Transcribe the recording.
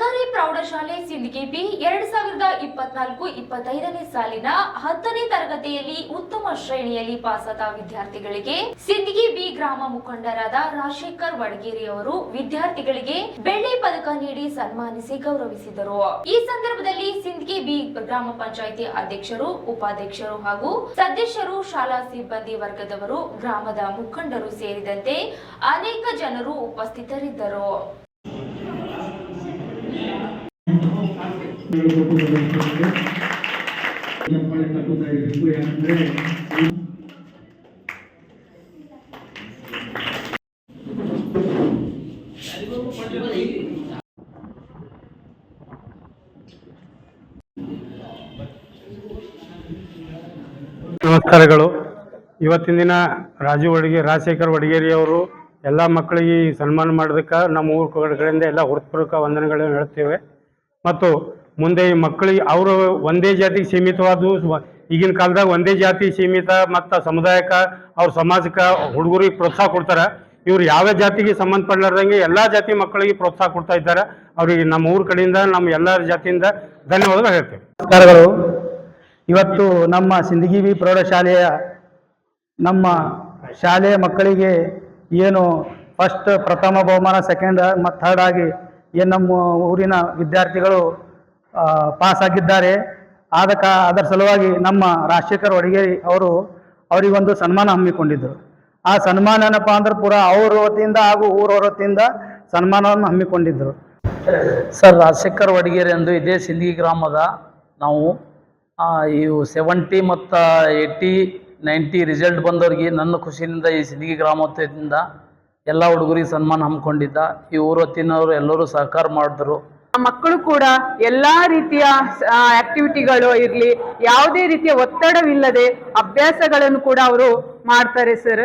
ಸರ್ಕಾರಿ ಪ್ರೌಢಶಾಲೆ ಸಿಂಧಗಿ ಬಿ ಎರಡ್ ಸಾವಿರದ ಇಪ್ಪತ್ನಾಲ್ಕು ಇಪ್ಪತ್ತೈದನೇ ಸಾಲಿನ ಹತ್ತನೇ ತರಗತಿಯಲ್ಲಿ ಉತ್ತಮ ಶ್ರೇಣಿಯಲ್ಲಿ ಪಾಸಾದ ವಿದ್ಯಾರ್ಥಿಗಳಿಗೆ ಸಿಂದಗಿ ಬಿ ಗ್ರಾಮ ಮುಖಂಡರಾದ ರಾಜಶೇಖರ್ ವಡಗೇರಿ ಅವರು ವಿದ್ಯಾರ್ಥಿಗಳಿಗೆ ಬೆಳ್ಳಿ ಪದಕ ನೀಡಿ ಸನ್ಮಾನಿಸಿ ಗೌರವಿಸಿದರು. ಈ ಸಂದರ್ಭದಲ್ಲಿ ಸಿಂದಗಿ ಬಿ ಗ್ರಾಮ ಪಂಚಾಯಿತಿ ಅಧ್ಯಕ್ಷರು, ಉಪಾಧ್ಯಕ್ಷರು ಹಾಗೂ ಸದಸ್ಯರು, ಶಾಲಾ ಸಿಬ್ಬಂದಿ ವರ್ಗದವರು, ಗ್ರಾಮದ ಮುಖಂಡರು ಸೇರಿದಂತೆ ಅನೇಕ ಜನರು ಉಪಸ್ಥಿತರಿದ್ದರು. ನಮಸ್ಕಾರಗಳು. ಇವತ್ತಿನ ದಿನ ರಾಜು ಅಡುಗೆ ರಾಜಶೇಖರ್ ಒಡಗೇರಿ ಅವರು ಎಲ್ಲ ಮಕ್ಕಳಿಗೆ ಸನ್ಮಾನ ಮಾಡೋದಕ್ಕೆ ನಮ್ಮ ಊರ ಕಡೆಯಿಂದ ಎಲ್ಲ ಹೃತ್ಪೂರ್ವಕ ವಂದನೆಗಳನ್ನು ಹೇಳ್ತೇವೆ. ಮತ್ತು ಮುಂದೆ ಮಕ್ಕಳಿಗೆ ಅವರು ಒಂದೇ ಜಾತಿಗೆ ಸೀಮಿತವಾದ ಈಗಿನ ಕಾಲದಾಗ ಒಂದೇ ಜಾತಿ ಸೀಮಿತ ಮತ್ತು ಸಮುದಾಯಕ್ಕೆ, ಅವ್ರ ಸಮಾಜಕ್ಕೆ ಹುಡುಗರಿಗೆ ಪ್ರೋತ್ಸಾಹ ಕೊಡ್ತಾರೆ. ಇವ್ರು ಯಾವ ಜಾತಿಗೆ ಸಂಬಂಧಪಡ್ಲಾರ್ದಂಗೆ ಎಲ್ಲ ಜಾತಿ ಮಕ್ಕಳಿಗೆ ಪ್ರೋತ್ಸಾಹ ಕೊಡ್ತಾ ಇದ್ದಾರೆ. ಅವರಿಗೆ ನಮ್ಮ ಊರ ಕಡೆಯಿಂದ, ನಮ್ಮ ಎಲ್ಲ ಜಾತಿಯಿಂದ ಧನ್ಯವಾದಗಳು ಹೇಳ್ತೇವೆ. ನಮಸ್ಕಾರಗಳು. ಇವತ್ತು ನಮ್ಮ ಸಿಂಧಗಿವಿ ಪ್ರೌಢಶಾಲೆಯ ನಮ್ಮ ಶಾಲೆಯ ಮಕ್ಕಳಿಗೆ ಏನು ಫಸ್ಟ್ ಪ್ರಥಮ ಬಹುಮಾನ ಸೆಕೆಂಡ್ ಮತ್ತು ಥರ್ಡ್ ಆಗಿ ಏನು ನಮ್ಮ ಊರಿನ ವಿದ್ಯಾರ್ಥಿಗಳು ಪಾಸ್ ಆಗಿದ್ದಾರೆ. ಆದ ಕಾ, ಅದರ ಸಲುವಾಗಿ ನಮ್ಮ ರಾಜಶೇಖರ್ ಒಡಗೇರಿ ಅವರು ಅವರಿಗೊಂದು ಸನ್ಮಾನ ಹಮ್ಮಿಕೊಂಡಿದ್ದರು. ಆ ಸನ್ಮಾನ ಏನಪ್ಪ ಅಂದ್ರೆ ಪೂರ ಅವ್ರ ವತಿಯಿಂದ ಹಾಗೂ ಊರವ್ರ ವತಿಯಿಂದ ಸನ್ಮಾನವನ್ನು ಹಮ್ಮಿಕೊಂಡಿದ್ದರು. ಸರ್, ರಾಜಶೇಖರ್ ಒಡಗೇರಿ ಎಂದು ಇದೇ ಸಿಂದಗಿ ಗ್ರಾಮದ ನಾವು ಇವು ಸೆವೆಂಟಿ ಮತ್ತು ಏಯ್ಟಿ ನೈಂಟಿ ರಿಸಲ್ಟ್ ಬಂದವ್ರಿಗೆ ನನ್ನ ಖುಷಿಯಿಂದ ಈ ಸಿಂದಗಿ ಗ್ರಾಮ ವತಿಯಿಂದ ಎಲ್ಲ ಹುಡುಗರಿಗೆ ಸನ್ಮಾನ ಹಮ್ಮಿಕೊಂಡಿದ್ದ. ಈ ಊರ ತಿನ್ನೋರು ಎಲ್ಲರೂ ಸಹಕಾರ ಮಾಡಿದ್ರು. ಮಕ್ಕಳು ಕೂಡ ಎಲ್ಲಾ ರೀತಿಯ ಆಕ್ಟಿವಿಟಿಗಳು ಇರಲಿ, ಯಾವುದೇ ರೀತಿಯ ಒತ್ತಡವಿಲ್ಲದೆ ಅಭ್ಯಾಸಗಳನ್ನು ಕೂಡ ಅವರು ಮಾಡ್ತಾರೆ ಸರ್